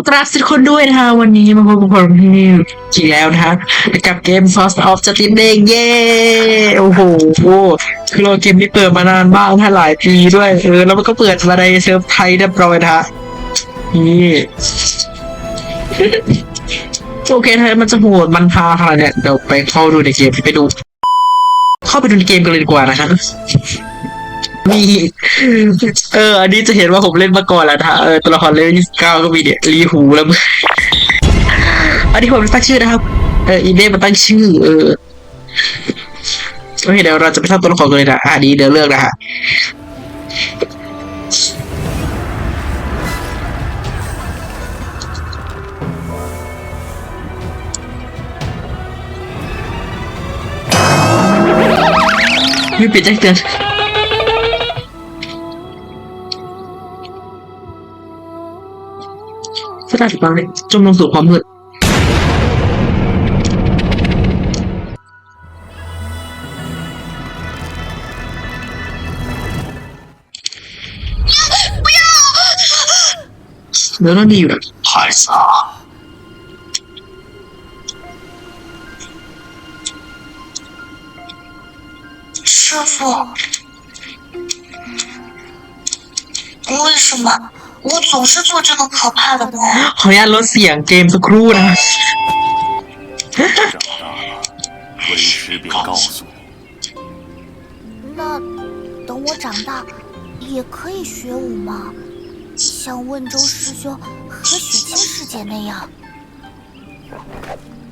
อกราบทุกคนด้วยนะคะ วันนี้มาพบกับผมที่นี่อีแล้วนะคะกับเกม Fast of Justice เองเย้โอ้โหคือเราเกมนี้เปิดมานานมากถ้าหลายปีด้วย เออ แล้วมันก็เปิดมาในเซิร์ฟไทยเรียบร้อยนะคะนี่โอเคถ้ามันจะโหดมันพาขนาดเนี้ยเดี๋ยวไปเข้าดูในเกมไปดู เข้าไปดูในเกมกันเลยดีกว่านะคะ มีเออ อันนี้จะเห็นว่าผมเล่นมาก่อนแล้วนะเออตัวละครเลเวลยี่สิบเก้าก็มีเนี่ยรีหูแล้วมึงอันนี้ผมตั้งชื่อนะครับเอออีเมลมันตั้งชื่อ เออโอเคเดี๋ยวเราจะไปทำตัวละครกันเลยนะอะดีเดี๋ยวเลือกนะฮะไม่ปิดแจ้งเตือน สถานบางเลยจมลงสู่ความมืดเดี๋ยวต้องดีอยู่นะหายซา 师傅，为什么 我总是做这个可怕的梦？ ขออนุญาตลดเสียงเกมสักครู่นะ 长大了，为师便告诉你，那等我长大，也可以学武吗？像温州师兄和雪清师姐那样？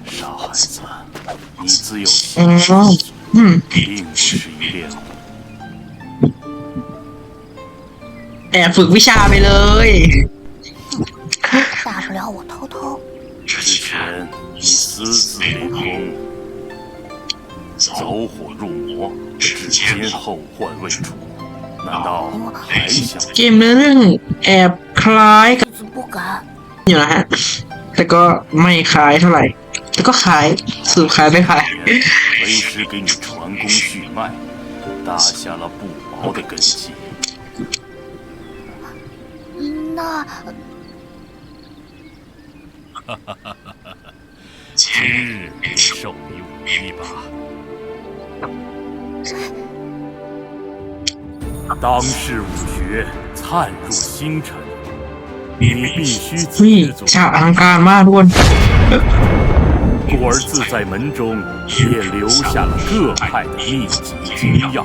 傻孩子，你自有 อ๋ 心 อ 知， อืม 并不适宜练武。 แอบฝึกวิชาไปเลย 大不了我偷偷。之前以私自练功，走火入魔，置先后患为主，难道还想 เกมเนื้อเรื่องแอบคล้ายกับ 弟子不敢。 อยู่นะฮะ แต่ก็ไม่คล้ายเท่าไหร่ แต่ก็คล้ายสืบคล้ายไม่คล้าย 为师给你传功续脉，打下了不薄的根基。 那今日便授你武艺吧。当世武学灿若星辰，你必须 นี่ 自足。 ฉากอลังการมากทุกคน 故而自在门中也留下了各派的秘籍精要。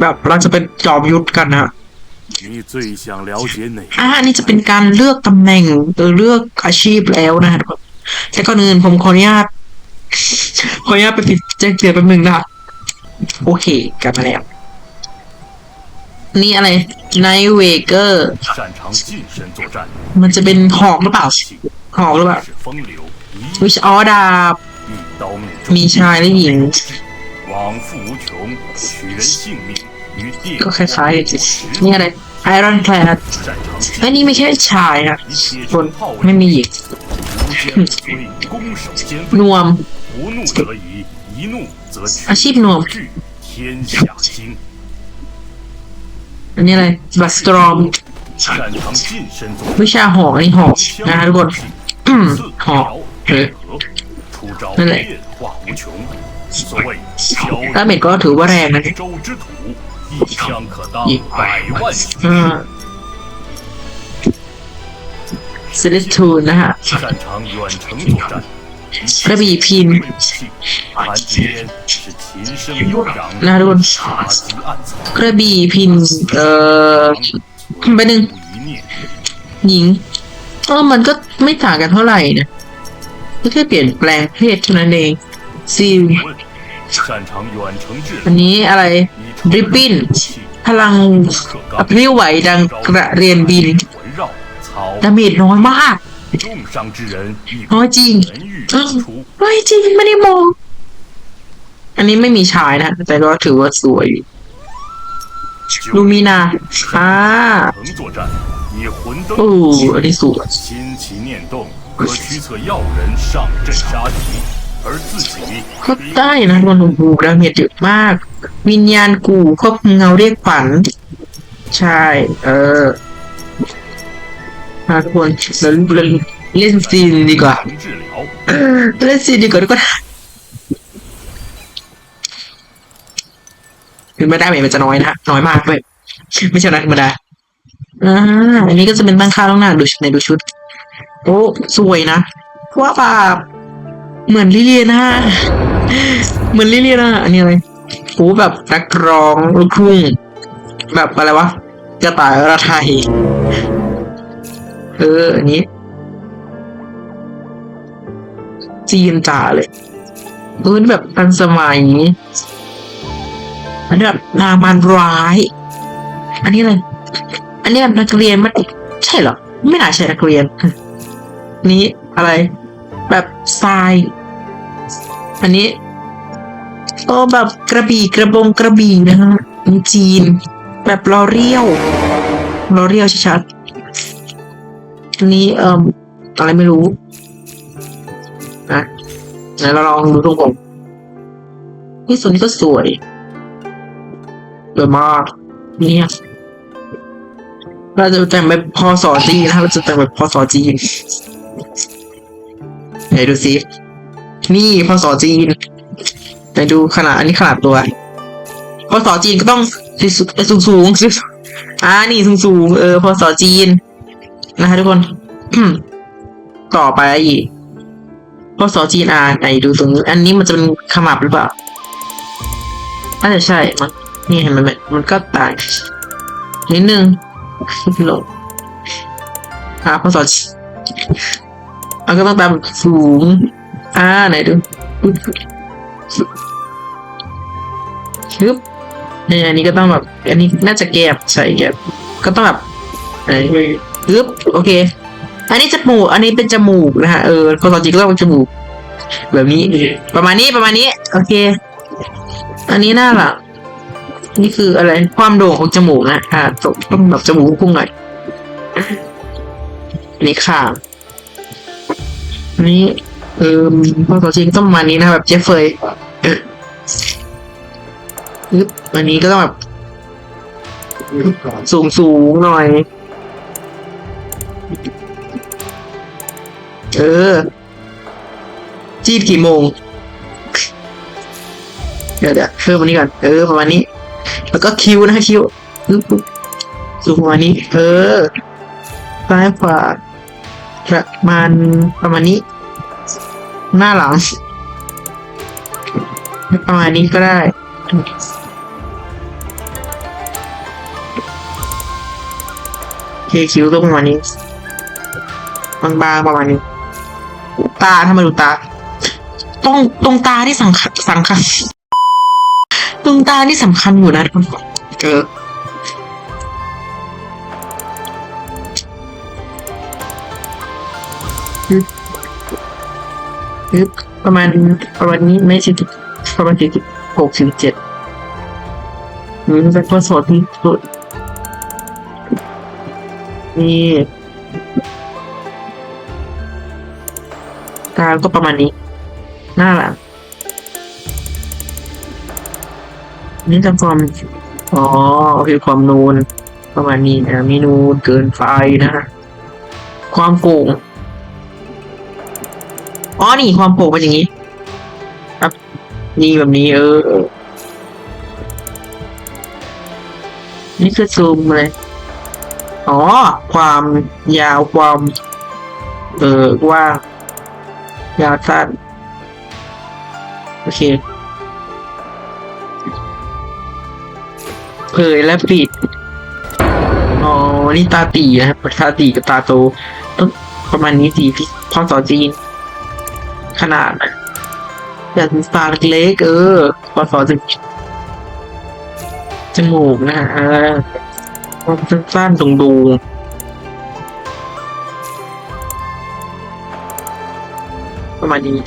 แบบเราจะเป็นจอมยุทธกันนะฮะ 你最想了解哪 อ่าอันนี้จะเป็นการเลือกตำแหน่งหรือเลือกอาชีพแล้วนะฮะแต่ก่อนอื่นผมขออนุญาต ขออนุญาตไปปิดแจ้งเตือนแป๊บนึงนะโอเค กลับมาแล้ว นี่อะไรไนเวเกอร์ 擅长近身作战， มันจะเป็นหอกหรือเปล่า หอกหรือเปล่า 是风流，一 วิชอ๋อดาบ 一刀命中。 มีชายและหญิง 往复无穷，取人性命于电 ก็คล้ายๆกันสิ 火 นี่อะไร ไอรอนแคลดอันนี้ไม่ใช่ชายนะคนไม่มีหญิงนวม อาชีพนวม อันนี้อะไร บัสตรอม วิชาหอกไอหอกนะทุกคนหอกเออนั่นแหละดาเมจก็ถือว่าแรงนะ 一枪可当一百万雄 อืม 师。 ซิลิทูนนะฮะ 擅长远程作战， กระบี่พิน 为武器，谈之间是琴声悠扬， นะทุกคน 杀机暗藏， กระบี่พิน เอ่อ ไปหนึ่ง 一念。 หญิงเออมันก็ไม่ต่างกันเท่าไหร่นะก็แค่เปลี่ยนแปลงเพศเท่านั้นเองซิล 问，擅长远程治 อันนี้อะไร 以 ริบบิ้นพลังอพริ้วไหวดังกระเรียนบินดาเมจน้อยมากน้อยจริงน้อยจริงไม่ได้มอง อันนี้ไม่มีชายนะ แต่ก็ถือว่าสวยลูมินาอ่าโอ้อันนี้สวย ครบใต้นะโดนหนูดาเมจเยอะมาก วิญญาณกูควบเงาเรียกขวัญใช่ เออมาทุคนเราเราเล่นซีนดีกว่าเล่นซีนดีกว่าดีกว่าคือไม่ได้เหมือนจะน้อยนะน้อยมากเลยไม่ใช่นักธรรมดาอ่าอันนี้ก็จะเป็นบ้างค่าต้องหน้าดูชุดในดูชุด โอ้ สวยนะว่าแบบ เหมือนลิเลียนะเหมือนลิเลียนะอันนี้อะไรโอ้แบบนักร้องลูกทุ่งแบบอะไรวะกระต่ายระไทยเอออันนี้ จีนจ๋าเลยเออนี่แบบทันสมัยอันนี้แบบนางมารร้าย อันนี้อะไรอันนี้แบบนักเรียนมันใช่เหรอ ไม่น่าใช่นักเรียน นี้อะไร แบบทราย อันนี้โอ้แบบกระบี่กระบงกระบี่นะฮะจีน แบบลอเรียวลอเรียวชัดๆอันนี้เอ่ออะไรไม่รู้นะไหนเราลองดูตรงผมนี่ส่วนนี้ก็สวยสวยมากเนี่ยเราจะแต่งแบบพอสอจีนนะครับเราจะแต่งแบบพอสอจีนไหนดูซิ นี่พอสอจีนไหนดูขนาดอันนี้ขนาดตัวพอสอจีนก็ต้องสูงสูงอ่านี่สูงสูงเออพอสอจีน นะคะทุกคน ต่อไปอีพอสอจีนอ่าไหนดูตรงนี้อันนี้มันจะเป็นขมับหรือเปล่าน่าจะใช่มันนี่เห็นไหมมันก็ต่างนิดนึงลงอ่าพอสอจีมันก็ต้องตามสูง อ่าไหนดูชึบเนี่ยอันนี้ก็ต้องแบบ อันนี้น่าจะแก็บใช่แก็บก็ต้องแบบไหนปึ๊บโอเค อันนี้จมูก อันนี้เป็นจมูกนะฮะ เออพอตอนจริงก็ต้องเป็นจมูก แบบนี้ ประมาณนี้ประมาณนี้ โอเค อันนี้หน้าหลังนี่คืออะไร ความโด่งของจมูกนะอ่าต้องต้องแบบจมูกพุ่งหน่อยอันนี้ข้างอันนี้ เออพอตอนจริงต้องมานี้นะแบบเจฟเฟยเออปึ๊บอันนี้ก็ต้องแบบสูงสูงหน่อย เออ จีบกี่โมง เดี๋ยวเดี๋ยวเพิ่มอันนี้ก่อน เออ ประมาณนี้ แล้วก็คิวนะคิวปึ๊บปึ๊บสูงประมาณนี้ เออซ้ายขวาประมาณประมาณนี้ หน้าหลังประมาณนี้ก็ได้ เคคิวต้องประมาณนี้ บางๆประมาณนี้ ตาถ้ามาดูตา ตรงตรงตาที่สำคัญสำคัญ ตรงตานี่สำคัญอยู่นะทุกคนเออ ปึ๊บประมาณประมาณนี้ไม่ใช่ประมาณสี่สิบหกสิบเจ็ดหรือเป็นตัวสดที่สุดนี่กลางก็ประมาณนี้หน้าหลังนี่จะความอ๋อโอเคความนูนประมาณนี้นะม่นูนเกินไปนะ ความโป่ง อ๋อนี่ความโป่เป็นอย่างนี้ครับนี่แบบนี้เออ นี่คือซูมเลย อ๋อ ความยาวความ เออกว่างยาวสั้นโอเค เผยและปิด อ๋อ นี่ตาตีนะครับตาตีกับตาโตต้องประมาณนี้สีพี่พอสอจีน ขนาดอยากเป็นตาเล็กเออพอสอจะจมูกนะฮะความสั้นๆตรงดูประมาณนี้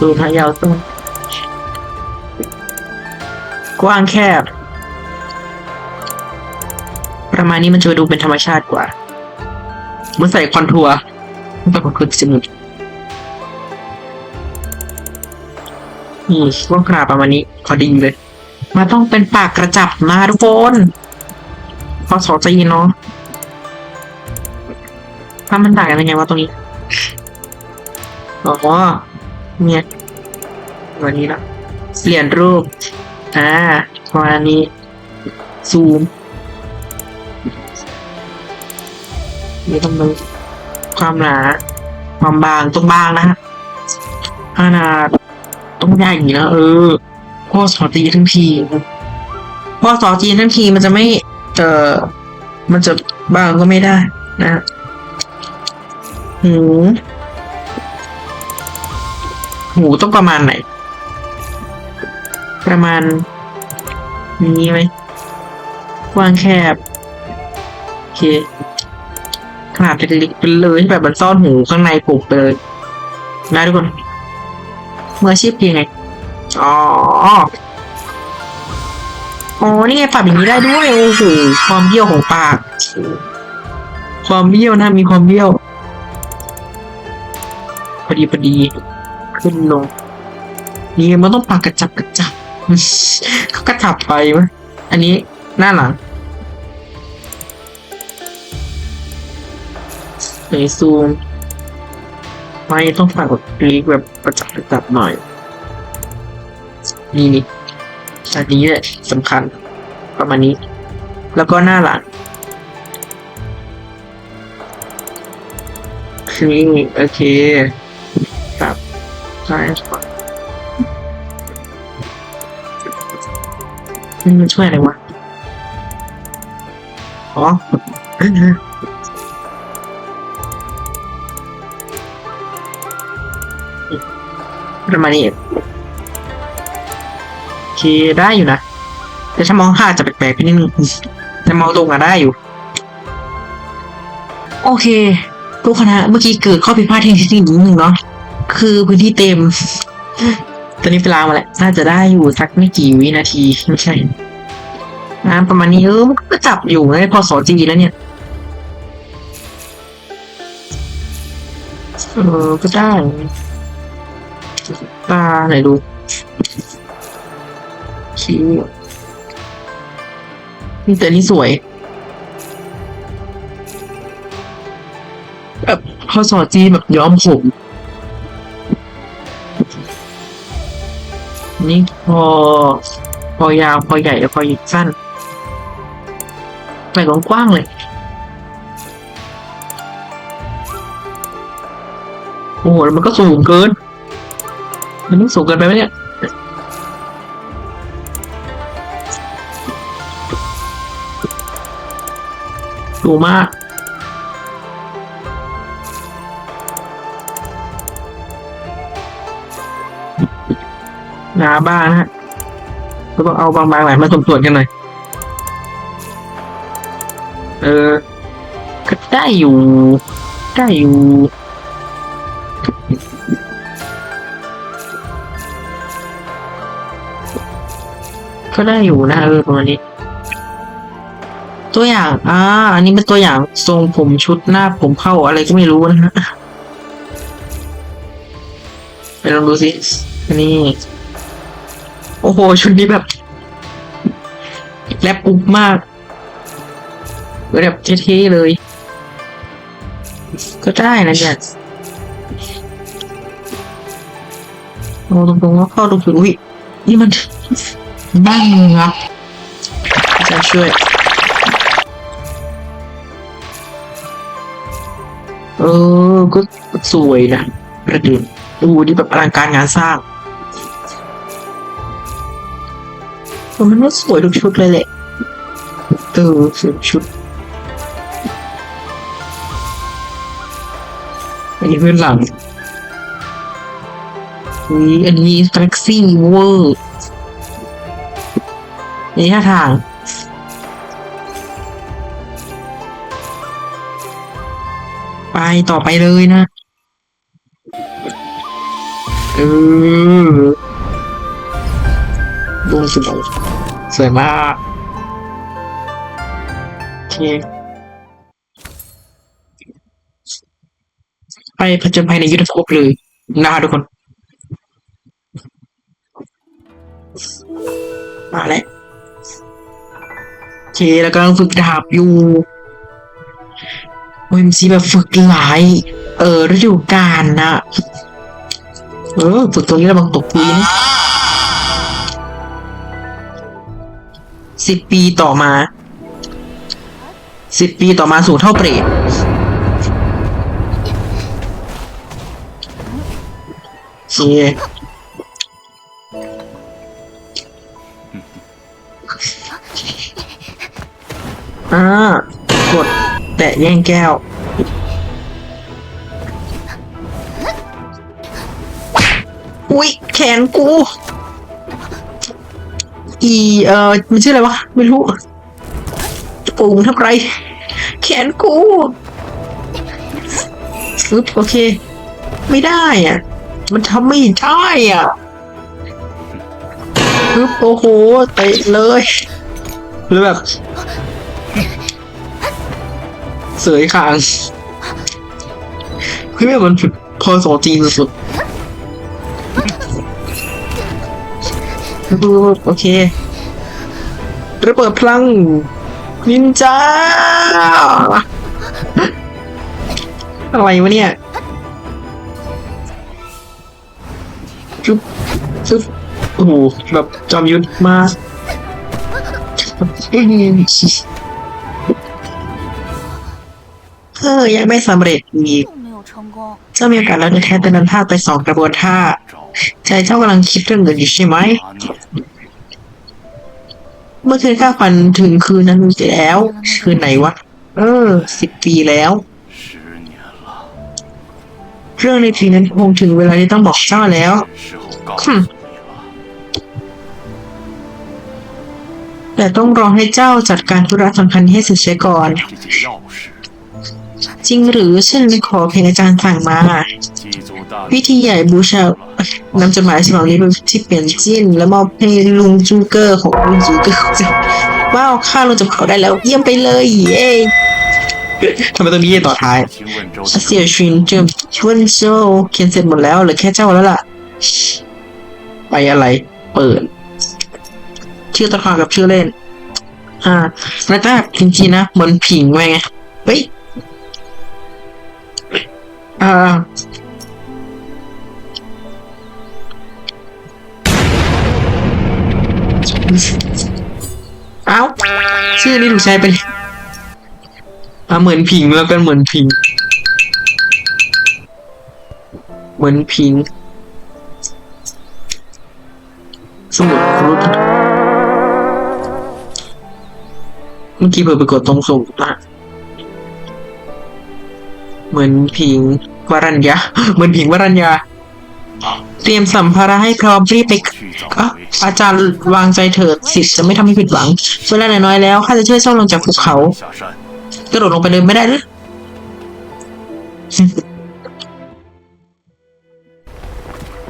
ดูทายาวสั้นกว้างแคบ ประมาณนี้มันจะดูเป็นธรรมชาติกว่าเมื่อใส่คอนทัวร์แบบคอนทัวร์จมูก นี่กว้างขนาดประมาณนี้พอดีเลยมันต้องเป็นปากกระจับนะทุกคนพอสอจีนเนาะถ้ามันต่างกันยังไงวะตรงนี้อ๋อเนี่ยวันนี้ละเปลี่ยนรูป อ่าประมาณนี้ ซูมนี่ต้องดูความหนา ความบางต้องบางนะฮะขนาด ต้องใหญ่อย่างนี้นะเออ พ่อสอจีทั้งทีพ่อสอจีทั้งทีมันจะไม่เออมันจะบางก็ไม่ได้ นะหูหูต้องประมาณไหน ประมาณ นี้ไหมกว้างแคบโอเคขนาดเล็กๆไปเลยแบบมันซ่อนหูข้างในปุกไปเลยนะทุกคน มืออาชีพเป็นยังไง อ๋ออ๋อนี่ไงปรับอย่างนี้ได้ด้วยโอ้โหความเบี้ยวของปาก ความเบี้ยวนะมีความเบี้ยวพอดีพอดีขึ้นลงนี่มันต้องปากกระจับกระจับเขากระจับไปมั้ยอันนี้หน้าหลังเฮ้ยซูม ไม่ต้องฝากกดคลิกแบบประจับประจับหน่อยนี่นี่อันนี้แหละสำคัญประมาณนี้ แล้วก็หน้าหลังคือโอเคครับใช่ครับมันช่วยอะไรวะอ๋อ ประมาณนี้เองโอเคได้อยู่นะ แต่ถ้ามองข้าจะแปลกๆไปนิดนึงแต่มองตรงอะได้อยู่ โอเคทุกคณะเมื่อกี้เกิดข้อผิดพลาดเทคนิคนิดนึงเนาะคือพื้นที่เต็ม ตอนนี้เวลามาแล้วน่าจะได้อยู่สักไม่กี่วินาทีไม่ใช่นะประมาณนี้เออมันก็จับอยู่ในพอสอจีแล้วเนี่ยเออก็ได้าไหนดูคิ้วนี่แต่นี่สวยแบบพอสอจีแบบย้อมผม นี่พอ พอยาวพอใหญ่แล้วพอสั้นไปกว้างๆเลย โอ้โห มันก็สูงเกิน มันต้องสูงเกินไปไหมเนี่ยสูงมากหนาบ้างนะฮะก็ต้องเอาบางๆหน่อยมาสมส่วนกันหน่อย เออก็ได้อยู่ได้อยู่ ก็ได้อยู่นะเออประมาณนี้ ตัวอย่าง อ่า อันนี้เป็นตัวอย่างทรงผมชุดหน้าผมเข้าอะไรก็ไม่รู้นะฮะไปลองดูสิอันนี้ โอ้โห ชุดนี้แบบ แลบปุ๊บมากแบบเท่ๆเลย ก็ได้นะเนี่ยโอ้ตรงๆว่าเข้าตรงจุดอุ้ยนี่มัน นั่งครับจะช่วย เออ ก็สวยนะประเด็นดูนี่แบบอลังการงานสร้างเออมันก็สวยทุกชุดเลยแหละเออสวยทุกชุดอันนี้เพื่อนหลังอุ้ยอันนี้แท็กซี่เวอร์ นี่ท่าทาง ไปต่อไปเลยนะเออดูสวยสวยมากโอเคไปผจญภัยในยุทธภพเลยนะคะทุกคน มาแล้ว เคแล้วก็ต้องฝึกดาบอยู่โอ OMG แบบฝึกหลาย เออฤดูกาลนะ เออ ฝึกตรงนี้ระวังตกพื้นสิบปีต่อมา สิบปีต่อมาสู่เท่าเปรตโอเค อ่ากดแตะแย่งแก้ว อุ๊ยแขนกู อีเอ่อมันชื่ออะไรวะ ไม่รู้ปูมทำไร แขนกูปึ๊บโอเค ไม่ได้อะ มันทำไม่ได้อะปึ๊บโอ้โหเตะเลยหรือแบบ เสยคางเฮ้ยแบบมันพอสอจริงสุดๆปึ๊บโอเคระเบิดพลังนินจาอะไรวะเนี่ยจุ๊บจุ๊บโอ้โหแบบจอมยุทธมา เออยังไม่สำเร็จอีกเจ้ามีโอกาสแล้วในแทนเป็นนันท่าไปสองกระบวนท่าใจเจ้ากำลังคิดเรื่องอื่นอยู่ใช่ไหมเมื่อคืนข้าฝันถึงคืนนั้นไปแล้ว คืนไหนวะ เออสิบปีแล้ว เรื่องในทีนั้นคงถึงเวลาที่ต้องบอกเจ้าแล้วแต่ต้องรอให้เจ้าจัดการธุระสำคัญให้เสร็จก่อน จริงหรือเช่นไปขอเพลงอาจารย์สั่งมา พิธีใหญ่บูชานำจดหมายฉบับนี้ไปที่เปลี่ยนจินแล้วมอบให้ลุงจูเกอร์ของลุงจูเกอร์ว้าวข้าลงจากเขาได้แล้ว เยี่ยมไปเลยเย้ทำไมต้องมีเย่ต่อท้ายเสียชินเจิมชวนโจเขียนเสร็จหมดแล้วเหลือแค่เจ้าแล้วล่ะ ไปอะไรเปิด ชื่อตะคากับชื่อเล่น อ่าแล้วก็จริงๆนะเหมือนผิงไงเฮ้ย อ่าเอ้าชื่อนี้ถูกใช้ไปเอ่าเหมือนผิงแล้วกันเหมือนผิง เหมือนผิง สมุดครุฑเมื่อกี้เปิดไปกดตรงสุ่มนะเหมือนผิง วรัญญาเหมือนหญิงวรัญญา เตรียมสัมภาระให้พร้อมรีบไปก็อาจารย์วางใจเถิดสิทธิ์จะไม่ทำให้ผิดหวัง เวลาน้อยแล้วข้าจะช่วยเจ้าลงจากภูเขากระโดดลงไปเลยไม่ได้หรือ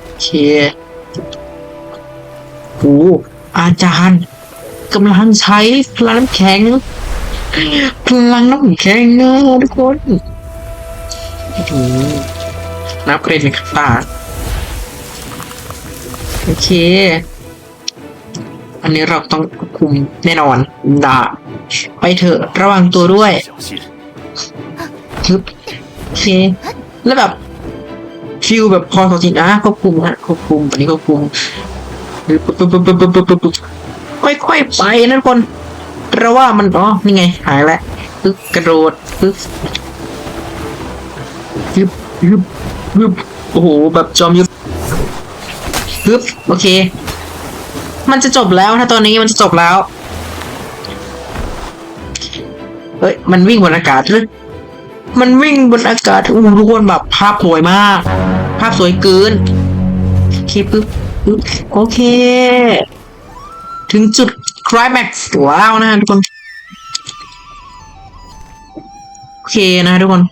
โอเคโอ้อาจารย์กำลังใช้พลังแข็งพลังน้ำแข็งนะทุกคน นับเกรดเป็นขั้ตาโอเค อันนี้เราต้องคุมแน่นอนด่าไปเถอะระวังตัวด้วยฮึบโอเค แล้วแบบฟิลแบบพอสองสินะควบคุมนะควบคุมอันนี้ควบคุมค่อยๆไปนะทุกคนเราว่ามันอ๋อนี่ไงหายแล้วกระโดด ปึ๊บปึ๊บปึ๊บโอ้โห แบบจอมยุทธปึ๊บโอเค มันจะจบแล้ว ถ้าตอนนี้มันจะจบแล้ว เฮ้ย มันวิ่งบนอากาศหรือมันวิ่งบนอากาศอู้ทุกคนแบบภาพสวยมาก ภาพสวยเกินโอเคปึ๊บปึ๊บโอเค ถึงจุดคล i แม็กซ์แล้วนะทุกคน โอเคนะทุกคน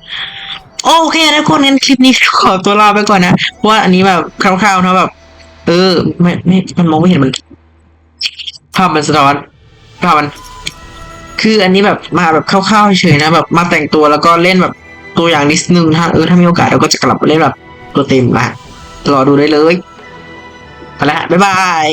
โอเคนะทุกคนงั้นคลิปนี้ขอตัวลาไปก่อนนะเพราะว่าอันนี้แบบคร่าวๆนะแบบ เออไม่ไม่มันมองไม่เห็นมันภาพมันสะท้อนภาพมัน คืออันนี้แบบมาแบบคร่าวๆเฉยนะแบบมาแต่งตัวแล้วก็เล่นแบบตัวอย่างนิดนึงถ้าเออถ้ามีโอกาสเราก็จะกลับมาเล่นแบบตัวเต็มละรอดูได้เลยไปละบ๊ายบาย